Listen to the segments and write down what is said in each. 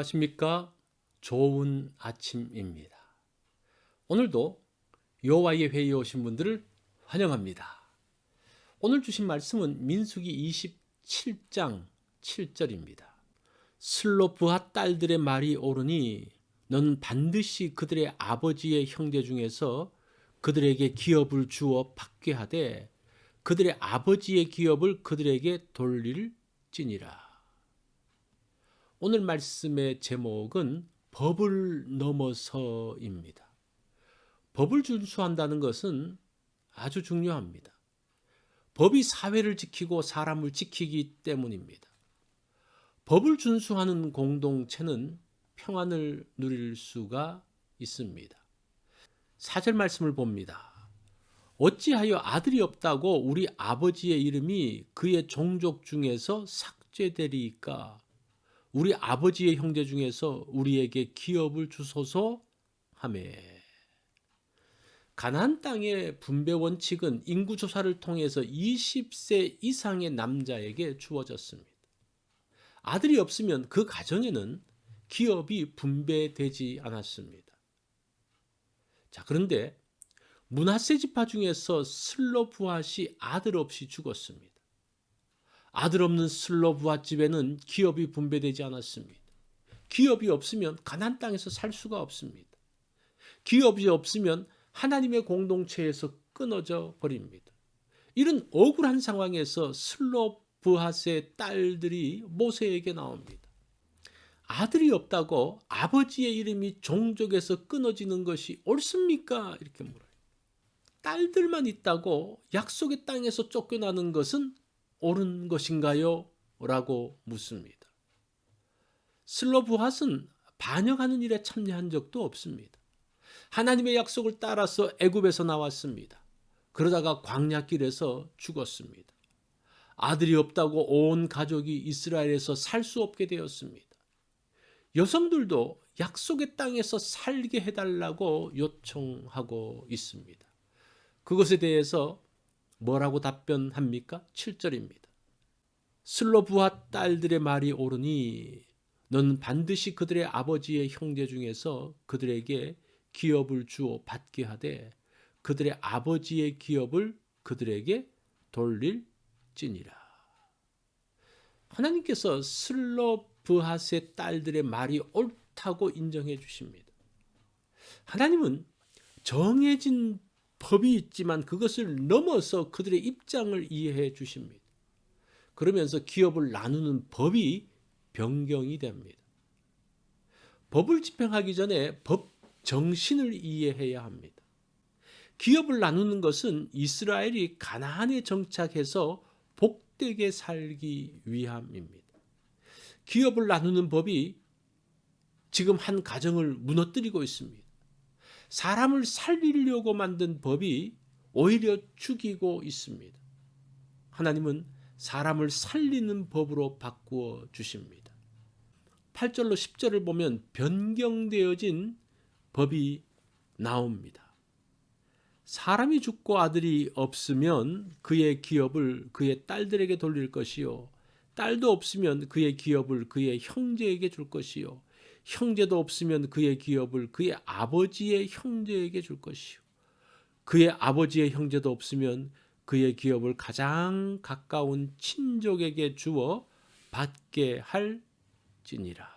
안녕하십니까? 좋은 아침입니다. 오늘도 여호와의 회의에 오신 분들을 환영합니다. 오늘 주신 말씀은 민수기 27장 7절입니다. 슬로프와 딸들의 말이 오르니 너는 반드시 그들의 아버지의 형제 중에서 그들에게 기업을 주어 받게 하되 그들의 아버지의 기업을 그들에게 돌릴지니라. 오늘 말씀의 제목은 법을 넘어서입니다. 법을 준수한다는 것은 아주 중요합니다. 법이 사회를 지키고 사람을 지키기 때문입니다. 법을 준수하는 공동체는 평안을 누릴 수가 있습니다. 사절 말씀을 봅니다. 어찌하여 아들이 없다고 우리 아버지의 이름이 그의 종족 중에서 삭제되리까? 우리 아버지의 형제 중에서 우리에게 기업을 주소서 하매. 가나안 땅의 분배 원칙은 인구 조사를 통해서 20세 이상의 남자에게 주어졌습니다. 아들이 없으면 그 가정에는 기업이 분배되지 않았습니다. 자, 그런데 문하세 지파 중에서 슬로부앗이 아들 없이 죽었습니다. 아들 없는 슬로브와 집에는 기업이 분배되지 않았습니다. 기업이 없으면 가난 땅에서 살 수가 없습니다. 기업이 없으면 하나님의 공동체에서 끊어져 버립니다. 이런 억울한 상황에서 슬로브핫의 딸들이 모세에게 나옵니다. 아들이 없다고 아버지의 이름이 종족에서 끊어지는 것이 옳습니까? 이렇게 물어요. 딸들만 있다고 약속의 땅에서 쫓겨나는 것은 옳은 것인가요? 라고 묻습니다. 슬로브핫은 반역하는 일에 참여한 적도 없습니다. 하나님의 약속을 따라서 애굽에서 나왔습니다. 그러다가 광야길에서 죽었습니다. 아들이 없다고 온 가족이 이스라엘에서 살 수 없게 되었습니다. 여성들도 약속의 땅에서 살게 해달라고 요청하고 있습니다. 그것에 대해서 뭐라고 답변합니까? 7절입니다. 슬로브와 딸들의 말이 오르니 너는 반드시 그들의 아버지의 형제 중에서 그들에게 기업을 주어 받게 하되 그들의 아버지의 기업을 그들에게 돌릴지니라. 하나님께서 슬로브핫의 딸들의 말이 옳다고 인정해 주십니다. 하나님은 정해진 법이 있지만 그것을 넘어서 그들의 입장을 이해해 주십니다. 그러면서 기업을 나누는 법이 변경이 됩니다. 법을 집행하기 전에 법 정신을 이해해야 합니다. 기업을 나누는 것은 이스라엘이 가나안에 정착해서 복되게 살기 위함입니다. 기업을 나누는 법이 지금 한 가정을 무너뜨리고 있습니다. 사람을 살리려고 만든 법이 오히려 죽이고 있습니다. 하나님은 사람을 살리는 법으로 바꾸어 주십니다. 8절로 10절을 보면 변경되어진 법이 나옵니다. 사람이 죽고 아들이 없으면 그의 기업을 그의 딸들에게 돌릴 것이요. 딸도 없으면 그의 기업을 그의 형제에게 줄 것이요. 형제도 없으면 그의 기업을 그의 아버지의 형제에게 줄 것이요. 그의 아버지의 형제도 없으면 그의 기업을 가장 가까운 친족에게 주어 받게 할지니라.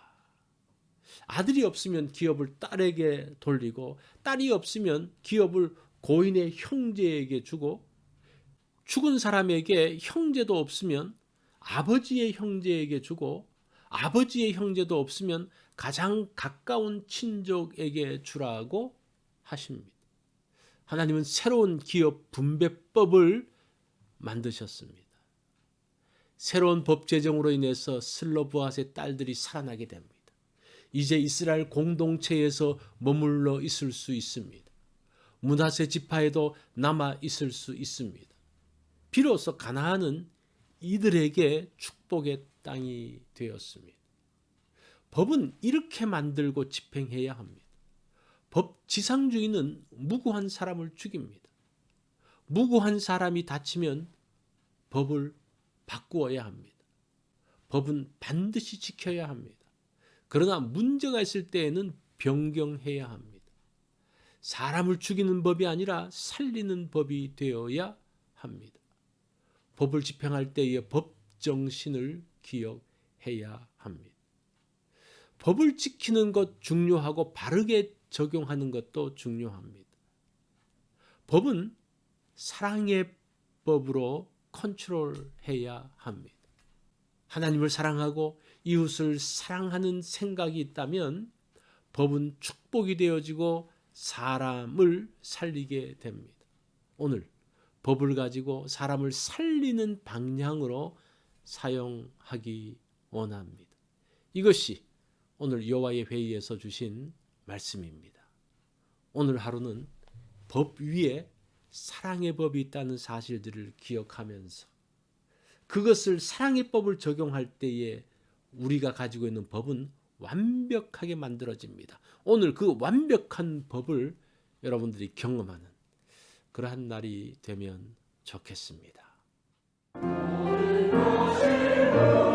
아들이 없으면 기업을 딸에게 돌리고 딸이 없으면 기업을 고인의 형제에게 주고 죽은 사람에게 형제도 없으면 아버지의 형제에게 주고 아버지의 형제도 없으면 가장 가까운 친족에게 주라고 하십니다. 하나님은 새로운 기업 분배법을 만드셨습니다. 새로운 법 제정으로 인해서 슬로브앗의 딸들이 살아나게 됩니다. 이제 이스라엘 공동체에서 머물러 있을 수 있습니다. 문하세 지파에도 남아 있을 수 있습니다. 비로소 가나안은 이들에게 축복의 땅이 되었습니다. 법은 이렇게 만들고 집행해야 합니다. 법 지상주의는 무고한 사람을 죽입니다. 무고한 사람이 다치면 법을 바꾸어야 합니다. 법은 반드시 지켜야 합니다. 그러나 문제가 있을 때에는 변경해야 합니다. 사람을 죽이는 법이 아니라 살리는 법이 되어야 합니다. 법을 집행할 때의 법 정신을 기억해야 합니다. 법을 지키는 것 중요하고 바르게 적용하는 것도 중요합니다. 법은 사랑의 법으로 컨트롤해야 합니다. 하나님을 사랑하고 이웃을 사랑하는 생각이 있다면 법은 축복이 되어지고 사람을 살리게 됩니다. 오늘 법을 가지고 사람을 살리는 방향으로 사용하기 원합니다. 이것이 오늘 여호와의 회의에서 주신 말씀입니다. 오늘 하루는 법 위에 사랑의 법이 있다는 사실들을 기억하면서 그것을 사랑의 법을 적용할 때에 우리가 가지고 있는 법은 완벽하게 만들어집니다. 오늘 그 완벽한 법을 여러분들이 경험하는 그러한 날이 되면 좋겠습니다. 오